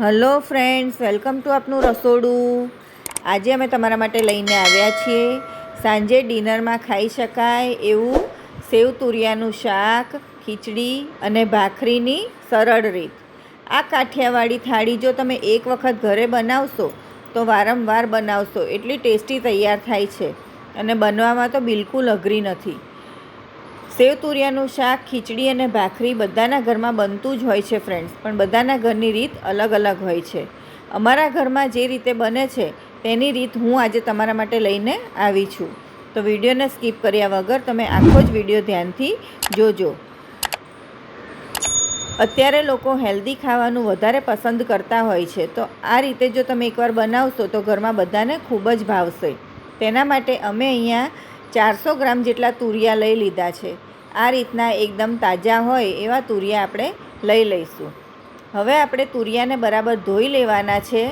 Hello friends, welcome to આપનું રસોડું. આજે અમે તમારા માટે લઈને આવ્યા છીએ. સાંજે ડિનરમાં ખાઈ શકાય એવું સેવ તુરિયાનું શાક, ખીચડી અને ભાખરીની સરળ રીત. આ કાઠિયાવાડી થાળી જો તમે એક વખત ઘરે બનાવશો, તો વારંવાર બનાવશો. એટલી ટેસ્ટી તૈયાર થાય છે અને બનવામાં તો બિલકુલ અઘરી નથી. સેવ તુરિયાનું શાક, ખીચડી અને ભાખરી બધાના ઘરમાં બનતું જ હોય છે ફ્રેન્ડ્સ પણ બધાના ઘરની રીત અલગ અલગ હોય છે. અમારા ઘરમાં જે રીતે બને છે, તેની રીત હું આજે તમારા માટે લઈને આવી છું. તો વિડીયોને સ્કીપ કર્યા વગર તમે આખો જ વીડિયો ધ્યાનથી જોજો. અત્યારે લોકો હેલ્ધી ખાવાનું વધારે પસંદ કરતા હોય છે. તો આ રીતે જો તમે એકવાર બનાવશો, તો ઘરમાં બધાને ખૂબ જ ભાવશે. તેના માટે અમે અહીંયા ચારસો ગ્રામ જેટલા તુરિયા લઈ લીધા છે. આ રીતના એકદમ તાજા હોય એવા તુરિયા આપણે લઈ લઈશું. હવે આપણે તુરિયાને બરાબર ધોઈ લેવાના છે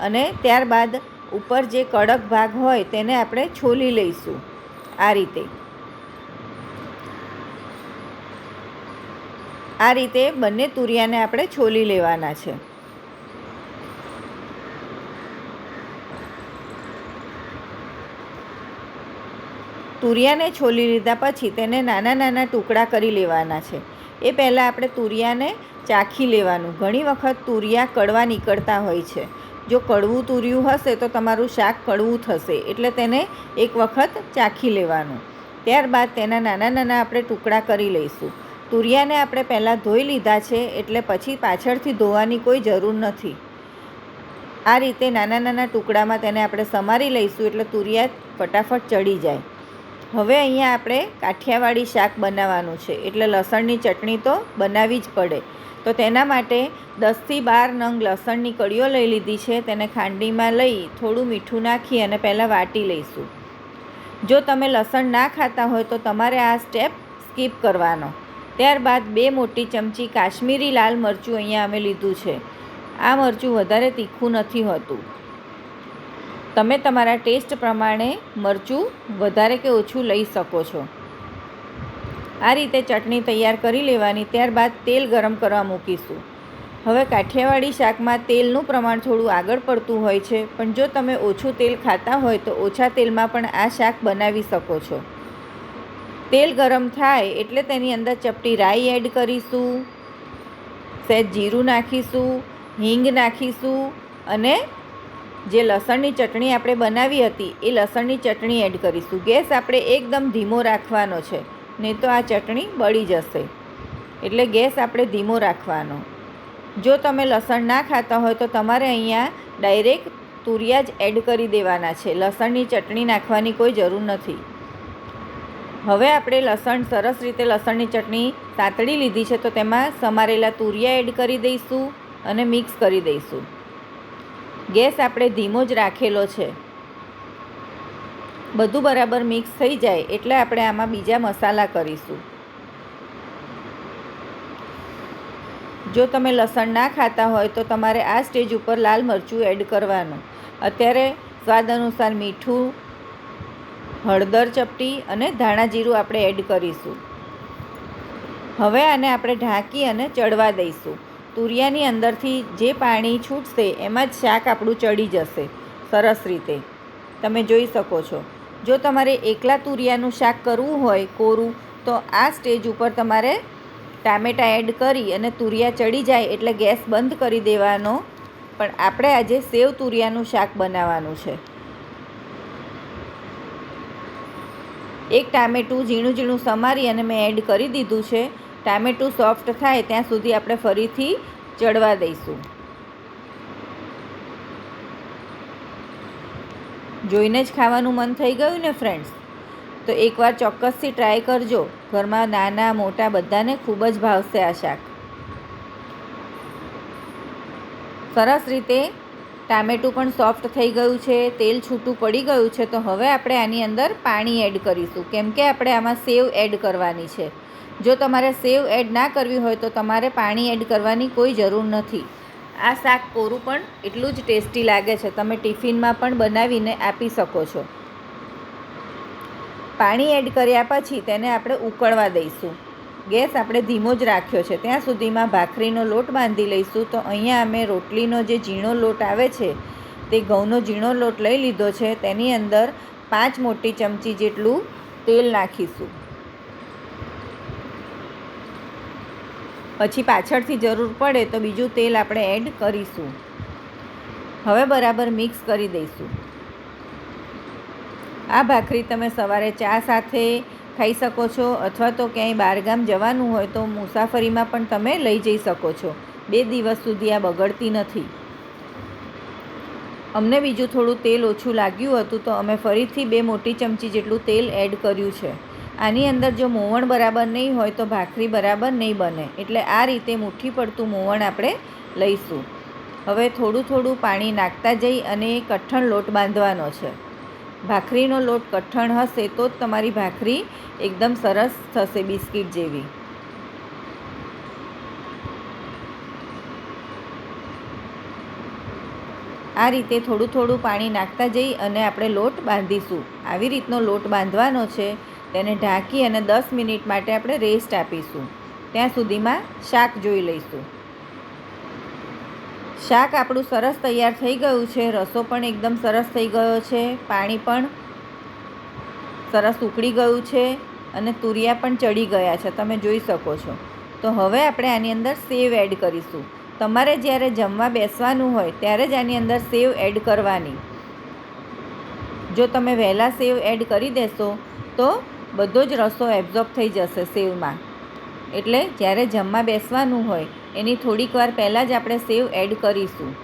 અને ત્યારબાદ ઉપર જે કડક ભાગ હોય તેને આપણે છોલી લઈશું આ રીતે. આ રીતે બંને તુરિયાને આપણે છોલી લેવાના છે. તુરિયાને છોલી લીધા પછી તેને નાના નાના ટુકડા કરી લેવાના છે. એ પહેલાં આપણે તુરિયાને ચાખી લેવાનું. ઘણી વખત તુરિયા કડવા નીકળતા હોય છે. જો કડવું તુરિયું હશે તો તમારું શાક કડવું થશે. એટલે તેને એક વખત ચાખી લેવાનું. ત્યારબાદ તેના નાના નાના આપણે ટુકડા કરી લઈશું. તુરિયાને આપણે પહેલાં ધોઈ લીધા છે એટલે પછી પાછળથી ધોવાની કોઈ જરૂર નથી. આ રીતે નાના નાના ટુકડામાં તેને આપણે સમારી લઈશું એટલે તુરિયા ફટાફટ ચડી જાય. હવે અહીંયા આપણે કાઠિયાવાડી શાક બનાવવાનું છે. એટલે લસણની ચટણી તો બનાવવી જ પડે. તો તેના માટે દસથી બાર નંગ લસણની કળીઓ લઈ લીધી છે. તેને ખાંડીમાં લઈ થોડું મીઠું નાખી અને પહેલાં વાટી લઈશું. જો તમે લસણ ના ખાતા હોય તો તમારે આ સ્ટેપ સ્કીપ કરવાનો. ત્યારબાદ બે મોટી ચમચી કાશ્મીરી લાલ મરચું અહીંયા અમે લીધું છે. આ મરચું વધારે તીખું નથી હોતું. તમે તમારા ટેસ્ટ પ્રમાણે મરચું વધારે કે ઓછું લઈ શકો છો. આ રીતે ચટણી તૈયાર કરી લેવાની, ત્યારબાદ તેલ ગરમ કરવા મૂકીશું. હવે કાઠિયાવાડી શાકમાં તેલનું પ્રમાણ થોડું આગળ પડતું હોય છે, પણ જો તમે ઓછું તેલ ખાતા હોય તો ઓછા તેલમાં પણ આ શાક બનાવી શકો છો. તેલ ગરમ થાય એટલે તેની અંદર ચપટી રાઈ એડ કરીશું, સહેજ જીરું નાખીશું, હિંગ નાખીશું અને જે લસણની ચટણી આપણે બનાવી હતી, એ લસણની ચટણી એડ કરીશું. ગેસ આપણે એકદમ ધીમો રાખવાનો છે, નહીં તો આ ચટણી બળી જશે. એટલે ગેસ આપણે ધીમો રાખવાનો. જો તમે લસણ ના ખાતા હોય તો તમારે અહીંયા ડાયરેક્ટ તુરિયા જ એડ કરી દેવાના છે. લસણની ચટણી નાખવાની કોઈ જરૂર નથી. હવે આપણે લસણ, સરસ રીતે લસણની ચટણી સાતળી લીધી છે, તો તેમાં સમારેલા તુરિયા એડ કરી દઈશું અને મિક્સ કરી દઈશું. ગેસ આપણે ધીમો જ રાખેલો છે. બધું બરાબર મિક્સ થઈ જાય એટલે આપણે આમાં બીજા મસાલા કરીશું. જો તમે લસણ ના ખાતા હોય તો તમારે આ સ્ટેજ ઉપર લાલ મરચું એડ કરવાનું. અત્યારે સ્વાદ અનુસાર મીઠું, હળદર ચપટી અને ધાણા જીરું આપણે એડ કરીશું. હવે આને આપણે ઢાંકી અને ચડવા દઈશું. તુરિયાની અંદરથી જે પાણી છૂટશે એમાં જ શાક આપણું ચડી જશે. સરસ રીતે. તમે જોઈ શકો છો. જો તમારે એકલા તુરિયાનું શાક કરવું હોય કોરું, તો આ સ્ટેજ ઉપર તમારે ટામેટાં એડ કરી અને તુરિયા ચડી જાય એટલે ગેસ બંધ કરી દેવાનો. પણ આપણે આજે સેવ તુરિયાનું શાક બનાવવાનું છે. એક ટામેટું ઝીણું ઝીણું સમારી અને મેં એડ કરી દીધું છે. ટામેટું સોફ્ટ થાય ત્યાં સુધી આપણે ફરીથી ચડવા દઈશું. જોઈને જ ખાવાનું મન થઈ ગયું ને ફ્રેન્ડ્સ તો એકવાર ચોક્કસથી ટ્રાય કરજો. ઘરમાં નાના, મોટા બધાને ખૂબ જ ભાવશે આ શાક. સરસ રીતે ટામેટું પણ સોફ્ટ થઈ ગયું છે, તેલ છૂટું પડી ગયું છે, તો હવે આપણે આની અંદર પાણી એડ કરીશું. કેમ કે આપણે આમાં સેવ એડ કરવાની છે. જો તમારે સેવ એડ ના કરવી હોય તો તમારે પાણી એડ કરવાની કોઈ જરૂર નથી. આ શાક કોરું પણ એટલું જ ટેસ્ટી લાગે છે. તમે ટિફિનમાં પણ બનાવીને આપી શકો છો. પાણી એડ કર્યા પછી તેને આપણે ઉકળવા દઈશું. ગેસ આપણે ધીમો જ રાખ્યો છે. ત્યાં સુધીમાં ભાખરીનો લોટ બાંધી લઈશું. તો અહીંયા અમે રોટલીનો જે ઝીણો લોટ આવે છે, તે ઘઉંનો ઝીણો લોટ લઈ લીધો છે. તેની અંદર પાંચ મોટી ચમચી જેટલું તેલ નાખીશું. પછી પાછળથી જરૂર પડે તો બીજું તેલ આપણે એડ કરીશું. હવે બરાબર મિક્સ કરી દઈશું. આ ભાખરી તમે સવારે ચા સાથે ખાઈ શકો છો અથવા તો ક્યાંય બહારગામ જવાનું હોય તો મુસાફરીમાં પણ તમે લઈ જઈ શકો છો. બે દિવસ સુધી આ બગડતી નથી. અમને બીજું થોડું તેલ ઓછું લાગ્યું હતું તો અમે ફરીથી બે મોટી ચમચી જેટલું તેલ એડ કર્યું છે. આની અંદર જો મોવણ બરાબર નહીં હોય તો ભાખરી બરાબર નહીં બને. એટલે આ રીતે મુઠ્ઠી પડતું મોવણ આપણે લઈશું. હવે થોડું થોડું પાણી નાખતા જઈ અને કઠણ લોટ બાંધવાનો છે. ભાખરીનો લોટ કઠણ હશે તો જ તમારી ભાખરી એકદમ સરસ થશે બિસ્કિટ જેવી. આ રીતે થોડું થોડું પાણી નાખતા જઈ અને આપણે લોટ બાંધીશું. આવી રીતનો લોટ બાંધવાનો છે, તેને ઢાંકી અને દસ મિનિટ માટે આપણે રેસ્ટ આપીશું. ત્યાં સુધીમાં શાક જોઈ લઈશું. શાક આપણું સરસ તૈયાર થઈ ગયું છે. રસો પણ એકદમ સરસ થઈ ગયો છે. પાણી પણ સરસ ઉકળી ગયું છે અને તુરિયા પણ ચડી ગયા છે. તમે જોઈ શકો છો. તો હવે આપણે આની અંદર સેવ એડ કરીશું. તમારે જ્યારે જમવા બેસવાનું હોય ત્યારે જ આની અંદર સેવ એડ કરવાની. જો તમે વહેલા સેવ એડ કરી દેશો તો બધો જ રસો એબ્ઝોર્બ થઈ જશે સેવમાં. એટલે જ્યારે જમવા બેસવાનું હોય એની થોડીક વાર પહેલાં જ આપણે સેવ એડ કરીશું.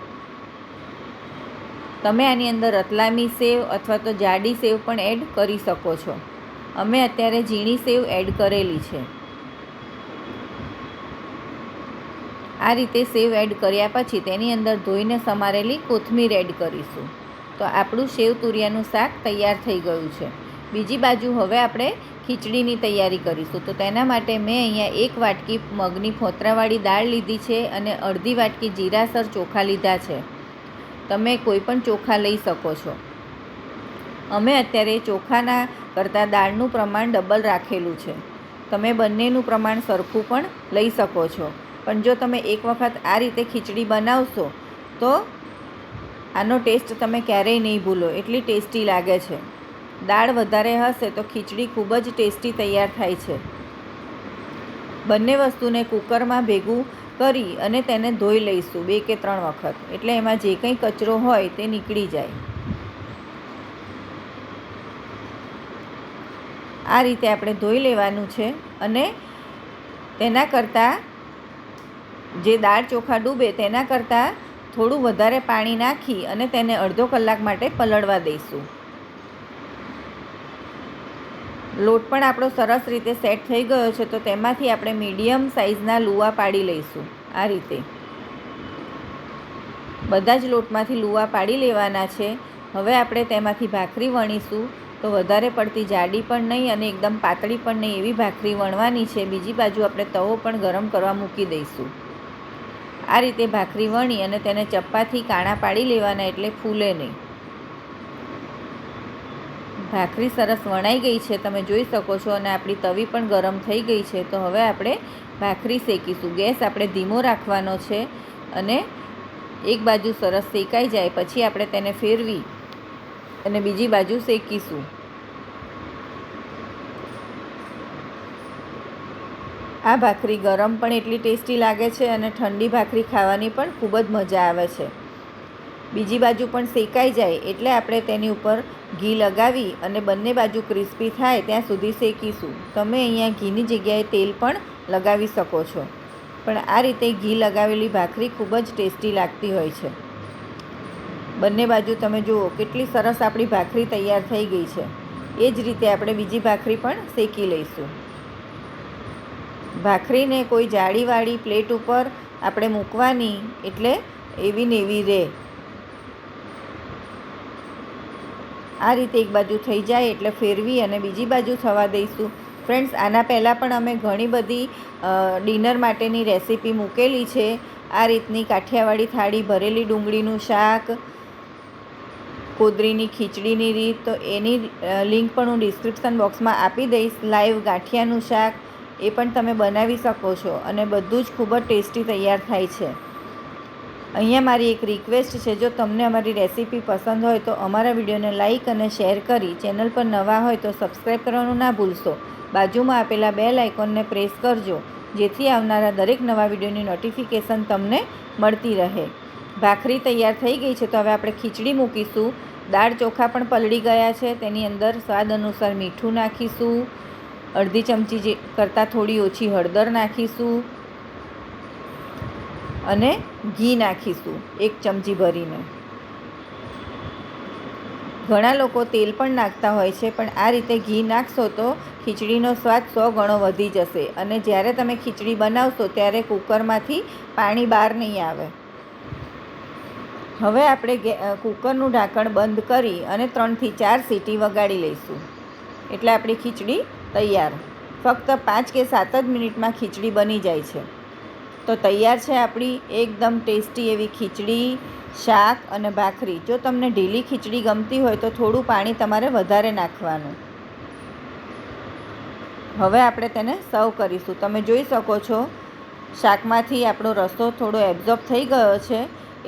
તમે આની અંદર રતલામી સેવ અથવા તો જાડી સેવ પણ એડ કરી શકો છો. અમે અત્યારે ઝીણી સેવ એડ કરેલી છે. આ રીતે સેવ એડ કર્યા પછી તેની અંદર ધોઈને સમારેલી કોથમીર એડ કરીશું. તો આપણું સેવ તુરિયાનું શાક તૈયાર થઈ ગયું છે. બીજી બાજુ હવે આપણે ખીચડીની તૈયારી કરીશું. તો તેના માટે મેં અહીંયા એક વાટકી મગની ફોતરાવાળી દાળ લીધી છે અને અડધી વાટકી જીરાસર ચોખા લીધા છે. તમે કોઈ પણ ચોખા લઈ શકો છો. અમે અત્યારે ચોખાના કરતાં દાળનું પ્રમાણ ડબલ રાખેલું છે. તમે બંનેનું પ્રમાણ સરખું પણ લઈ શકો છો. પણ જો તમે એક વખત આ રીતે ખીચડી બનાવશો, તો આનો ટેસ્ટ તમે ક્યારેય નહીં ભૂલો. એટલી ટેસ્ટી લાગે છે. દાળ વધારે હશે તો ખીચડી ખૂબ જ ટેસ્ટી તૈયાર થાય છે. બંને વસ્તુને કુકરમાં ભેગું કરી અને તેને ધોઈ લઈશું બે કે ત્રણ વખત. એટલે એમાં જે કંઈ કચરો હોય તે નીકળી જાય. આ રીતે આપણે ધોઈ લેવાનું છે અને તેના કરતાં જે દાળ ચોખા ડૂબે તેના કરતાં થોડું વધારે પાણી નાખી અને તેને અડધો કલાક માટે પલળવા દઈશું. લોટ પણ આપણો સરસ રીતે સેટ થઈ ગયો છે, તો તેમાંથી આપણે મીડિયમ સાઇઝના લુવા પાડી લઈશું, આ રીતે. બધા જ લોટમાંથી લુવા પાડી લેવાના છે. હવે આપણે તેમાંથી ભાખરી વણીશું, તો વધારે પડતી જાડી પણ નહીં અને એકદમ પાતળી પણ નહીં એવી ભાખરી વણવાની છે. બીજી બાજુ આપણે તવો પણ ગરમ કરવા મૂકી દઈશું. આ રીતે ભાખરી વણી અને તેને ચપ્પાથી કાણા પાડી લેવાના એટલે ફૂલે નહીં. ભાખરી સરસ વણાઈ ગઈ છે, તમે જોઈ શકો છો, અને આપણી તવી પણ ગરમ થઈ ગઈ છે. તો હવે આપણે ભાખરી શેકીશું. ગેસ આપણે ધીમો રાખવાનો છે અને એક બાજુ સરસ શેકાઈ જાય, પછી આપણે તેને ફેરવી અને બીજી બાજુ શેકીશું. આ ભાખરી ગરમ પણ એટલી ટેસ્ટી લાગે છે અને ઠંડી ભાખરી ખાવાની પણ ખૂબ જ મજા આવે છે. બીજી બાજુ પણ શેકાઈ જાય એટલે આપણે તેની ઉપર ઘી લગાવી અને બંને બાજુ ક્રિસ્પી થાય ત્યાં સુધી શેકીશું. તમે અહીંયા ઘીની જગ્યાએ તેલ પણ લગાવી શકો છો. પણ આ રીતે ઘી લગાવેલી ભાખરી ખૂબ જ ટેસ્ટી લાગતી હોય છે. બંને બાજુ તમે જુઓ, કેટલી સરસ આપણી ભાખરી તૈયાર થઈ ગઈ છે. એ જ રીતે આપણે બીજી ભાખરી પણ શેકી લઈશું. ભાખરીને કોઈ જાળીવાળી પ્લેટ ઉપર આપણે મૂકવાની એટલે એવી ને એવી રહે. આ રીતે એક બાજુ થઈ જાય એટલે ફેરવી અને બીજી બાજુ થવા દઈશું. ફ્રેન્ડ્સ આના પહેલાં પણ અમે ઘણી બધી ડિનર માટેની રેસીપી મૂકેલી છે. આ રીતની કાઠિયાવાડી થાળી, ભરેલી ડુંગળીનું શાક, કોદરીની ખીચડીની રીત, તો એની લિંક પણ હું ડિસ્ક્રિપ્શન બોક્સમાં આપી દઈશ. લાઈવ ગાંઠિયાનું શાક, એ પણ તમે બનાવી શકો છો અને બધું જ ખૂબ જ ટેસ્ટી તૈયાર થાય છે. અહીંયા મારી એક રિક્વેસ્ટ છે, જો તમને અમારી રેસીપી પસંદ હોય તો અમારા વિડીયોને લાઇક અને શેર કરી ચેનલ પર નવા હોય તો સબસ્ક્રાઈબ કરવાનું ના ભૂલશો. બાજુમાં આપેલા બેલ આઇકોનને પ્રેસ કરજો, જેથી આવનારા દરેક નવા વિડીયોની નોટિફિકેશન તમને મળતી રહે. ભાખરી તૈયાર થઈ ગઈ છે, તો હવે આપણે ખીચડી મૂકીશું. દાળ ચોખા પણ પલળી ગયા છે, તેની અંદર સ્વાદ અનુસાર મીઠું નાખીશું. અડધી ચમચી જે કરતાં થોડી ઓછી હળદર નાખીશું. અને ઘી નાખીશું, એક ચમચી ભરીને. ઘણા લોકો તેલ પણ નાખતા હોય છે, પણ આ રીતે ઘી નાખશો તો ખીચડીનો સ્વાદ સો ગણો વધી જશે અને જ્યારે તમે ખીચડી બનાવશો ત્યારે કૂકરમાંથી પાણી બહાર નહીં આવે. હવે આપણે કૂકરનું ઢાંકણ બંધ કરી અને ત્રણથી ચાર સીટી વગાડી લઈશું. એટલે આપણી ખીચડી તૈયાર. ફક્ત પાંચ કે સાત જ મિનિટમાં ખીચડી બની જાય છે. તો તૈયાર છે આપણી એકદમ ટેસ્ટી એવી ખીચડી, શાક અને ભાખરી. જો તમને ઢીલી ખીચડી ગમતી હોય તો થોડું પાણી તમારે વધારે નાખવાનું. હવે આપણે તેને સર્વ કરીશું. તમે જોઈ શકો છો, શાકમાંથી આપણો રસો થોડો એબ્ઝોર્બ થઈ ગયો છે,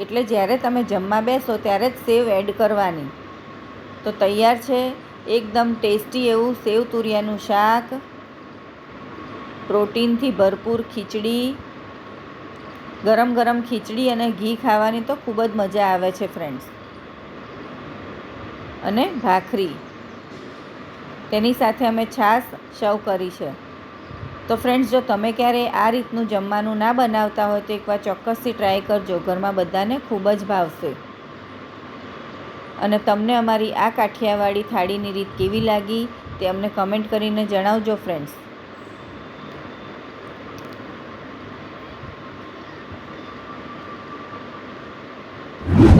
એટલે જ્યારે તમે જમવા બેસો ત્યારે જ સેવ એડ કરવાની. તો તૈયાર છે, એકદમ ટેસ્ટી એવું સેવ તુરિયાનું શાક, પ્રોટીનથી ભરપૂર ખીચડી ગરમ ગરમ ખીચડી અને ઘી ખાવાની તો ખૂબ જ મજા આવે છે ફ્રેન્ડ્સ અને ભાખરી. તેની સાથે અમે છાશ સર્વ કરી છે. તો ફ્રેન્ડ્સ જો તમે ક્યારેય આ રીતનું જમવાનું ના બનાવતા હોય તો એકવાર ચોક્કસથી ટ્રાય કરજો. ઘરમાં બધાને ખૂબ જ ભાવશે. અને તમને અમારી આ કાઠિયાવાડી થાળીની રીત કેવી લાગી તે અમને કમેન્ટ કરીને જણાવજો ફ્રેન્ડ્સ તો